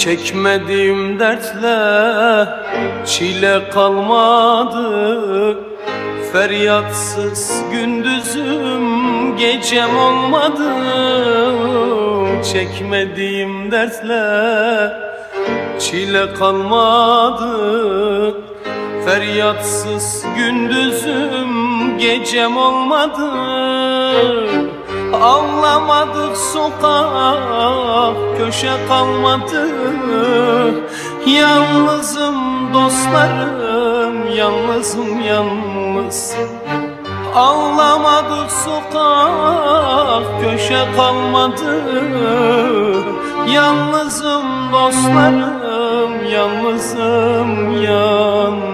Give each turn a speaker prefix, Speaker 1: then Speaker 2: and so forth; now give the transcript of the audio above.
Speaker 1: Çekmediğim dertle çile kalmadı. Feryatsız gündüzüm gecem olmadı. Çekmediğim dertle çile kalmadı. Feryatsız gündüzüm gecem olmadı. Ağlamadık sokak köşe kalmadı. Yalnızım dostlarım yalnızım yalnız. Ağlamadık sokak köşe kalmadı. Yalnızım dostlarım yalnızım yalnız